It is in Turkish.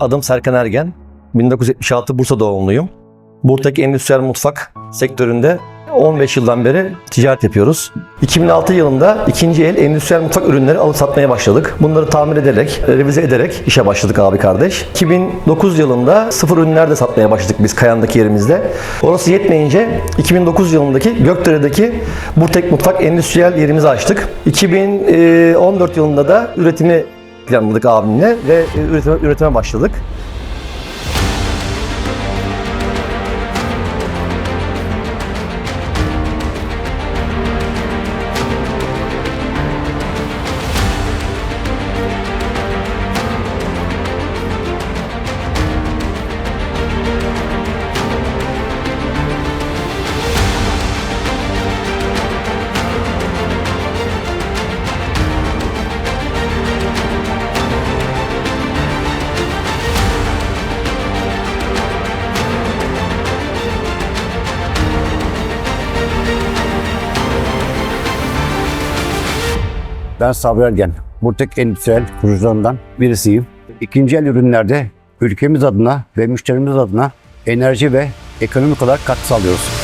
Adım Serkan Ergen. 1976 Bursa doğumluyum. Buradaki endüstriyel mutfak sektöründe 15 yıldan beri ticaret yapıyoruz. 2006 yılında ikinci el endüstriyel mutfak ürünleri alıp satmaya başladık. Bunları tamir ederek, revize ederek işe başladık abi kardeş. 2009 yılında sıfır ürünler de satmaya başladık biz Kayan'daki yerimizde. Orası yetmeyince 2009 yılındaki Gökdere'deki Burtek Mutfak endüstriyel yerimizi açtık. 2014 yılında da üretimi planladık abimle ve üretime, üretime başladık. Ben Sabri Ergen. Burtek Endüstriyel kurucularından birisiyim. İkinci el ürünlerde ülkemiz adına ve müşterimiz adına enerji ve ekonomik olarak katkı sağlıyoruz.